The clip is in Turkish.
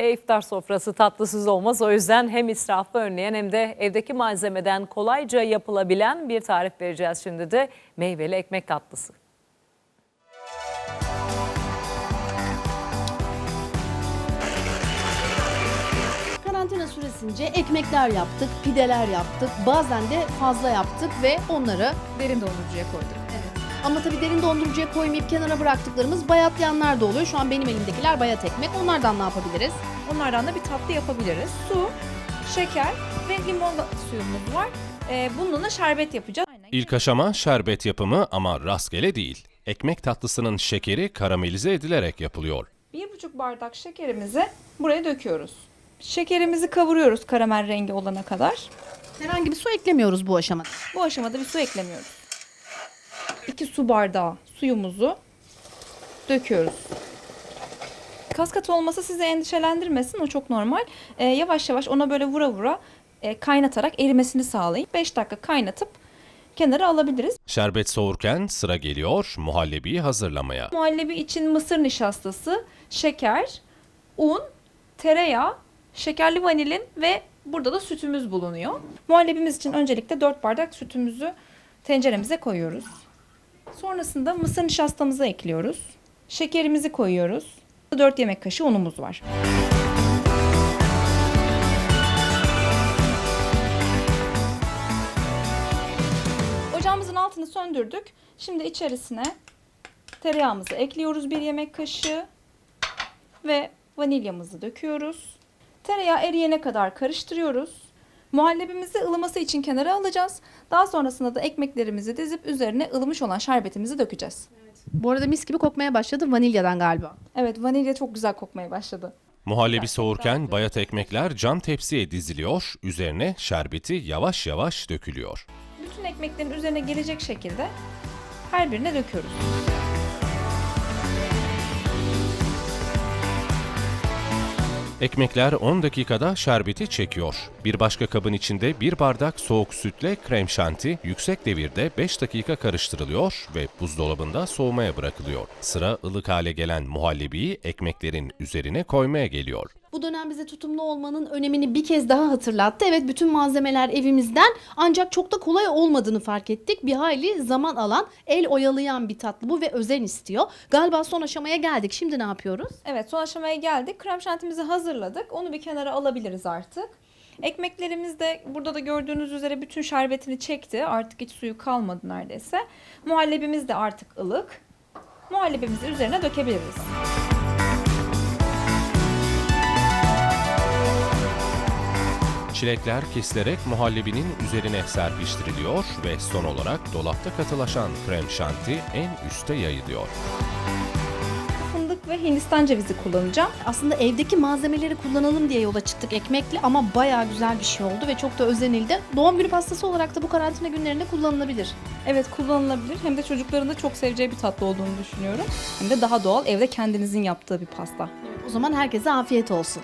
E, iftar sofrası tatlısız olmaz. O yüzden hem israfı önleyen hem de evdeki malzemeden kolayca yapılabilen bir tarif vereceğiz şimdi de meyveli ekmek tatlısı. Karantina süresince ekmekler yaptık, pideler yaptık, bazen de fazla yaptık ve onları derin dondurucuya koyduk. Ama tabii derin dondurucuya koymayıp kenara bıraktıklarımız bayatlayanlar da oluyor. Şu an benim elimdekiler bayat ekmek. Onlardan ne yapabiliriz? Onlardan da bir tatlı yapabiliriz. Su, şeker ve limon suyumuz var. Ee, bununla şerbet yapacağız. Aynen. İlk aşama şerbet yapımı ama rastgele değil. Ekmek tatlısının şekeri karamelize edilerek yapılıyor. Bir buçuk bardak şekerimizi buraya döküyoruz. Şekerimizi kavuruyoruz karamel rengi olana kadar. Herhangi bir su eklemiyoruz bu aşamada. Bu aşamada bir su eklemiyoruz. 2 su bardağı suyumuzu döküyoruz. Kas katı olması sizi endişelendirmesin. O çok normal. Ee, yavaş yavaş ona böyle vura vura e, kaynatarak erimesini sağlayın. 5 dakika kaynatıp kenara alabiliriz. Şerbet soğurken sıra geliyor muhallebiyi hazırlamaya. Muhallebi için mısır nişastası, şeker, un, tereyağı, şekerli vanilin ve burada da sütümüz bulunuyor. Muhallebimiz için öncelikle 4 bardak sütümüzü tenceremize koyuyoruz. Sonrasında mısır nişastamızı ekliyoruz. Şekerimizi koyuyoruz. 4 yemek kaşığı unumuz var. Ocağımızın altını söndürdük. Şimdi içerisine tereyağımızı ekliyoruz bir yemek kaşığı ve vanilyamızı döküyoruz. Tereyağı eriyene kadar karıştırıyoruz. Muhallebimizi ılıması için kenara alacağız. Daha sonrasında da ekmeklerimizi dizip üzerine ılımış olan şerbetimizi dökeceğiz. Bu arada mis gibi kokmaya başladı vanilyadan galiba. Evet vanilya çok güzel kokmaya başladı. Muhallebi soğurken bayat ekmekler cam tepsiye diziliyor, üzerine şerbeti yavaş yavaş dökülüyor. Bütün ekmeklerin üzerine gelecek şekilde her birine döküyoruz. Ekmekler 10 dakikada şerbeti çekiyor. Bir başka kabın içinde bir bardak soğuk sütle krem şanti yüksek devirde 5 dakika karıştırılıyor ve buzdolabında soğumaya bırakılıyor. Sıra ılık hale gelen muhallebiyi ekmeklerin üzerine koymaya geliyor. Bu dönem bize tutumlu olmanın önemini bir kez daha hatırlattı. Evet bütün malzemeler evimizden ancak çok da kolay olmadığını fark ettik. Bir hayli zaman alan, el oyalayan bir tatlı bu ve özen istiyor. Galiba son aşamaya geldik. Şimdi ne yapıyoruz? Evet son aşamaya geldik. Krem şantimizi hazırladık. Onu bir kenara alabiliriz artık. Ekmeklerimiz de burada da gördüğünüz üzere bütün şerbetini çekti. Artık hiç suyu kalmadı neredeyse. Muhallebimiz de artık ılık. Muhallebimizi üzerine dökebiliriz. Çilekler kesilerek muhallebinin üzerine serpiştiriliyor ve son olarak dolapta katılaşan krem şanti en üste yayılıyor. Fındık ve Hindistan cevizi kullanacağım. Aslında evdeki malzemeleri kullanalım diye yola çıktık ekmekli ama bayağı güzel bir şey oldu ve çok da özenildi. Doğum günü pastası olarak da bu karantina günlerinde kullanılabilir. Evet kullanılabilir. Hem de çocukların da çok seveceği bir tatlı olduğunu düşünüyorum. Hem de daha doğal evde kendinizin yaptığı bir pasta. O zaman herkese afiyet olsun.